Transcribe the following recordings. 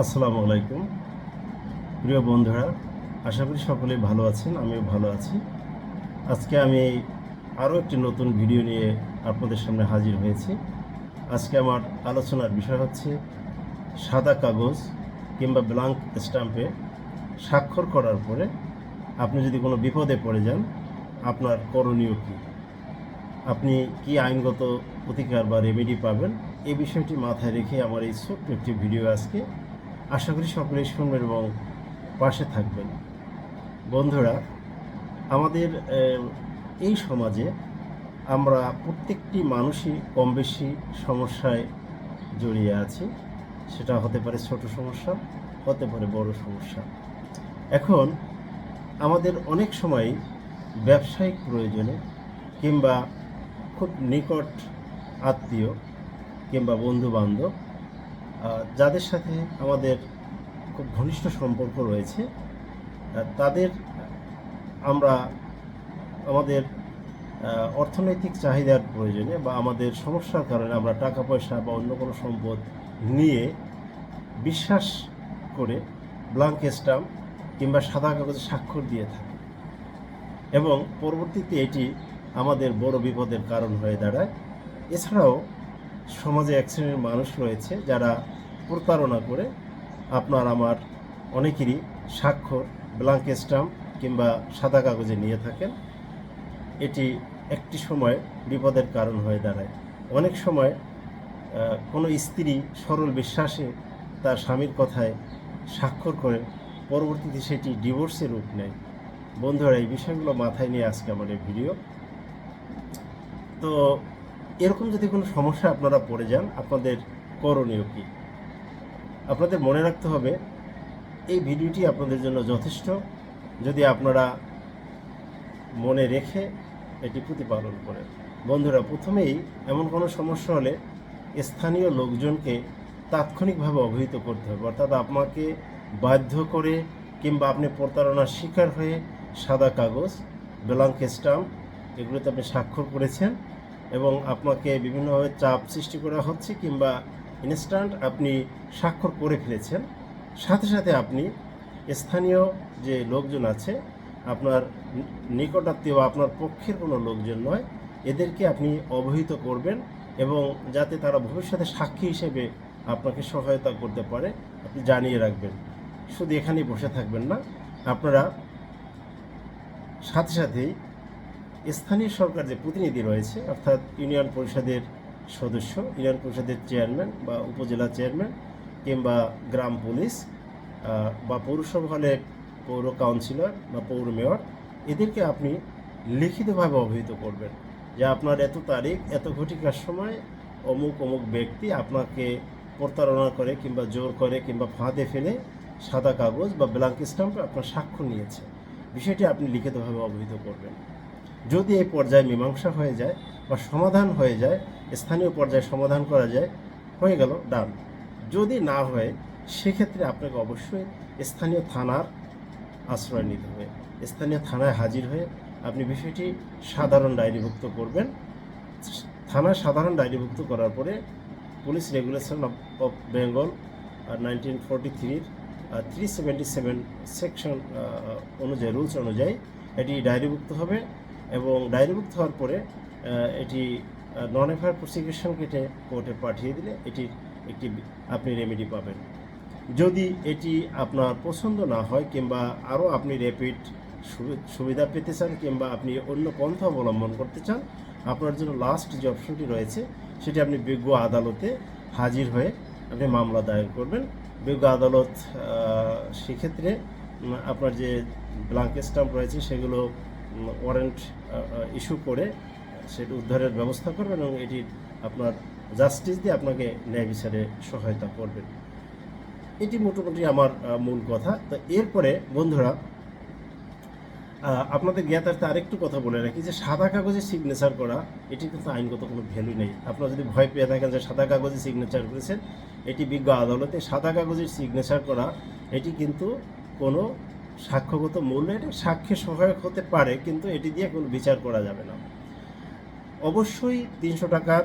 আসসালামু আলাইকুম। প্রিয় বন্ধুরা, আশা করি সকলেই ভালো আছেন, আমিও ভালো আছি। আজকে আমি আরও একটি নতুন ভিডিও নিয়ে আপনাদের সামনে হাজির হয়েছি। আজকে আমার আলোচনার বিষয় হচ্ছে সাদা কাগজ কিংবা ব্ল্যাঙ্ক স্ট্যাম্পে স্বাক্ষর করার পরে আপনি যদি কোনো বিপদে পড়ে যান, আপনার করণীয় কী? আপনি কি আইনগত প্রতিকার বা রেমেডি পাবেন? এই বিষয়টি মাথায় রেখে আমার এই ছোট্ট একটি ভিডিও আজকে আশা করি সকলেই শুনবেন এবং পাশে থাকবেন। বন্ধুরা, আমাদের এই সমাজে আমরা প্রত্যেকটি মানুষই কম বেশি সমস্যায় জড়িয়ে আছি। সেটা হতে পারে ছোট সমস্যা, হতে পারে বড় সমস্যা। এখন আমাদের অনেক সময় ব্যবসায়িক প্রয়োজনে কিংবা খুব নিকট আত্মীয় কিংবা বন্ধু বান্ধব যাদের সাথে আমাদের খুব ঘনিষ্ঠ সম্পর্ক রয়েছে তাদের আমরা আমাদের অর্থনৈতিক চাহিদার প্রয়োজনে বা আমাদের সমস্যার কারণে আমরা টাকা পয়সা বা অন্য কোনো সম্পদ নিয়ে বিশ্বাস করে ব্লাঙ্ক স্টাম্প কিংবা সাদা কাগজে স্বাক্ষর দিয়ে থাকি। এবং পরবর্তীতে এটি আমাদের বড় বিপদের কারণ হয়ে দাঁড়ায়। এছাড়াও সমাজে এক শ্রেণির মানুষ রয়েছে যারা প্রতারণা করে আপনার আমার অনেকেরই স্বাক্ষর ব্লাঙ্ক স্টাম্প কিংবা সাদা কাগজে নিয়ে থাকেন। এটি একটি সময় বিপদের কারণ হয়ে দাঁড়ায়। অনেক সময় কোনো স্ত্রী সরল বিশ্বাসে তার স্বামীর কথায় স্বাক্ষর করে পরবর্তীতে সেটি ডিভোর্সের রূপ নেয়। বন্ধুরা, এই বিষয়গুলো মাথায় নিয়ে আজকে আমার এই ভিডিও। তো এরকম যদি কোনো সমস্যা আপনারা পড়ে যান, আপনাদের করণীয় কী? আপনাদের মনে রাখতে হবে, এই ভিডিওটি আপনাদের জন্য যথেষ্ট। যদি আপনারা মনে রেখে এটি প্রতিপালন করেন। বন্ধুরা, প্রথমেই এমন কোনো সমস্যা হলে স্থানীয় লোকজনকে তাৎক্ষণিকভাবে অবহিত করতে হবে। অর্থাৎ আপনাকে বাধ্য করে কিংবা আপনি প্রতারণার শিকার হয়ে সাদা কাগজ, ব্ল্যাঙ্ক স্টাম্প, এগুলোতে আপনি স্বাক্ষর করেছেন। এবং আপনাকে বিভিন্নভাবে চাপ সৃষ্টি করা হচ্ছে কিংবা ইনস্ট্যান্ট আপনি স্বাক্ষর করে ফেলেছেন। সাথে সাথে আপনি স্থানীয় যে লোকজন আছে, আপনার নিকটাত্মীয় বা আপনার পক্ষের কোনো লোকজন নয়, এদেরকে আপনি অবহিত করবেন এবং যাতে তারা ভবিষ্যতে সাক্ষী হিসেবে আপনাকে সহায়তা করতে পারে, আপনি জানিয়ে রাখবেন। শুধু এখানেই বসে থাকবেন না, আপনারা সাথে সাথেই স্থানীয় সরকার যে প্রতিনিধি রয়েছে, অর্থাৎ ইউনিয়ন পরিষদের সদস্য, ইউনিয়ন পরিষদের চেয়ারম্যান বা উপজেলা চেয়ারম্যান কিংবা গ্রাম পুলিশ বা পৌরসভা হলে পৌর কাউন্সিলর বা পৌর মেয়র, এদেরকে আপনি লিখিতভাবে অবহিত করবেন যে আপনার এত তারিখ, এত ঘটিকার সময় অমুক অমুক ব্যক্তি আপনাকে প্রতারণা করে কিংবা জোর করে কিংবা ফাঁদে ফেলে সাদা কাগজ বা ব্ল্যাঙ্ক স্ট্যাম্পে আপনার স্বাক্ষর নিয়েছে। বিষয়টি আপনি লিখিতভাবে অবহিত করবেন। যদি এই পর্যায়ে মীমাংসা হয়ে যায় বা সমাধান হয়ে যায়, স্থানীয় পর্যায়ে সমাধান করা যায়, হয়ে গেল, ডান। যদি না হয়, সেক্ষেত্রে আপনাকে অবশ্যই স্থানীয় থানার আশ্রয় নিতে হবে। স্থানীয় থানায় হাজির হয়ে আপনি বিষয়টি সাধারণ ডায়েরিভুক্ত করবেন। থানায় সাধারণ ডায়েরিভুক্ত করার পরে police regulation of Bengal nineteen forty থ্রির থ্রি সেভেন্টি সেভেন সেকশন অনুযায়ী রুলস অনুযায়ী এটি ডায়েরিভুক্ত হবে। এবং ডায়েরিভুক্ত হওয়ার পরে এটি নন এফআইআর প্রসিকিউশন কেটে কোর্টে পাঠিয়ে দিলে এটির একটি আপনি রেমেডি পাবেন। যদি এটি আপনার পছন্দ না হয় কিংবা আরও আপনি র্যাপিড সুবিধা পেতে চান কিংবা আপনি অন্য পন্থা অবলম্বন করতে চান, আপনার জন্য লাস্ট যে অপশনটি রয়েছে, সেটি আপনি বিজ্ঞ আদালতে হাজির হয়ে আপনি মামলা দায়ের করবেন। বিজ্ঞ আদালত সেক্ষেত্রে আপনার যে ব্লাঙ্ক স্টাম্প রয়েছে, সেগুলো ওয়ারেন্ট ইস্যু করে সেটা উদ্ধারের ব্যবস্থা করবেন এবং এটি আপনার জাস্টিস দিয়ে আপনাকে ন্যায় বিচারে সহায়তা করবেন। এটি মোটামুটি আমার মূল কথা। তো এরপরে, বন্ধুরা আপনাদের জ্ঞাতার্থে আরেকটু কথা বলে রাখি যে সাদা কাগজে সিগনেচার করা এটি কিন্তু আইনগত কোনো ভ্যালু নেই। আপনারা যদি ভয় পেয়ে থাকেন যে সাদা কাগজে সিগনেচার করেছেন, এটি বিজ্ঞ আদালতে সাদা কাগজের সিগনেচার করা, এটি কিন্তু কোনো সাক্ষ্যগত মূল্য, এটা সাক্ষ্যে সহায়ক হতে পারে, কিন্তু এটি দিয়ে কোনো বিচার করা যাবে না। অবশ্যই তিনশো টাকার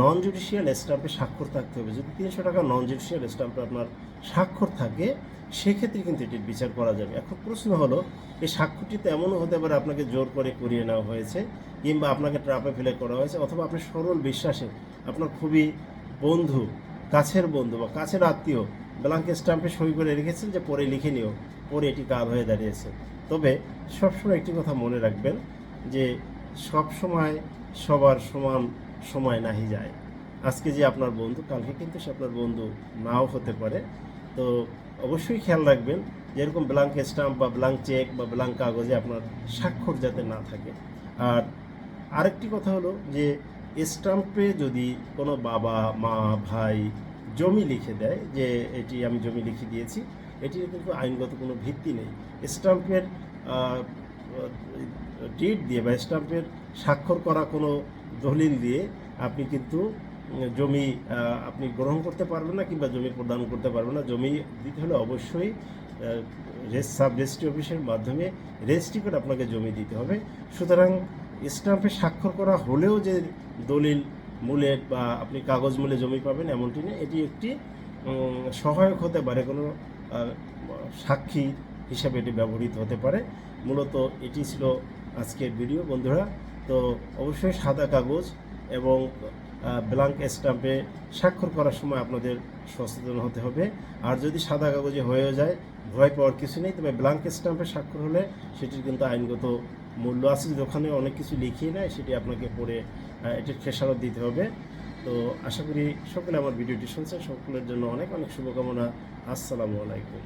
নন জুডিশিয়াল স্ট্যাম্পে স্বাক্ষর থাকতে হবে। যদি তিনশো টাকা নন জুডিশিয়াল স্ট্যাম্পে আপনার স্বাক্ষর থাকে, সেক্ষেত্রে কিন্তু এটির বিচার করা যাবে। এখন প্রশ্ন হলো, এই স্বাক্ষরটি তো এমনও হতে পারে আপনাকে জোর করে করিয়ে নেওয়া হয়েছে, কিংবা আপনাকে ট্রাপে ফেলে করা হয়েছে, অথবা আপনি সরল বিশ্বাসে আপনার খুবই বন্ধু, কাছের বন্ধু বা কাছের আত্মীয় ব্লাঙ্ক স্ট্যাম্পে সই করে রেখেছেন যে পরে লিখে নিও। পরে এটি কাল হয়ে দাঁড়িয়েছে। তবে সবসময় একটি কথা মনে রাখবেন যে সব সময় সবার সমান সময় নাহি যায়। আজকে যে আপনার বন্ধু, কালকে কিন্তু সে আপনার বন্ধু নাও হতে পারে। তো অবশ্যই খেয়াল রাখবেন যে এরকম ব্লাঙ্ক স্টাম্প বা ব্লাঙ্ক চেক বা ব্লাঙ্ক কাগজে আপনার স্বাক্ষর যাতে না থাকে। আর আরেকটি কথা হলো যে স্টাম্পে যদি কোনো বাবা, মা, ভাই জমি লিখে দেয়, যে এটি আমি জমি লিখে দিয়েছি, এটির কিন্তু আইনগত কোনো ভিত্তি নেই। স্টাম্পের ডিট দিয়ে বা স্টাম্পের স্বাক্ষর করা কোনো দলিল দিয়ে আপনি কিন্তু জমি আপনি গ্রহণ করতে পারবেন না কিংবা জমি প্রদান করতে পারবেন না। জমি দিতে হলে অবশ্যই সাব রেজিস্ট্রি অফিসের মাধ্যমে রেজিস্ট্রি করে আপনাকে জমি দিতে হবে। সুতরাং স্টাম্পে স্বাক্ষর করা হলেও যে দলিল মূলের বা আপনি কাগজ মূলে জমি পাবেন এমনটি নয় এটি একটি সহায়ক হতে পারে, কোনো সাক্ষী হিসাবে এটি ব্যবহৃত হতে পারে। মূলত এটি ছিল আজকের ভিডিও বন্ধুরা। তো অবশ্যই সাদা কাগজ এবং ব্ল্যাঙ্ক স্ট্যাম্পে স্বাক্ষর করার সময় আপনাদের সচেতন হতে হবে। আর যদি সাদা কাগজে হয়ে যায়, ভয় পাওয়ার কিছু নেই, তবে ব্ল্যাঙ্ক স্ট্যাম্পে স্বাক্ষর হলে সেটির কিন্তু আইনগত মূল্য আছে যদি ওখানে অনেক কিছু লিখিয়ে নেয়, সেটি আপনাকে পড়ে এটি খেসারত দিতে হবে। তো আশা করি সকলে আমার ভিডিওটি শুনছেন। সকলের জন্য অনেক অনেক শুভকামনা। আসসালামু আলাইকুম।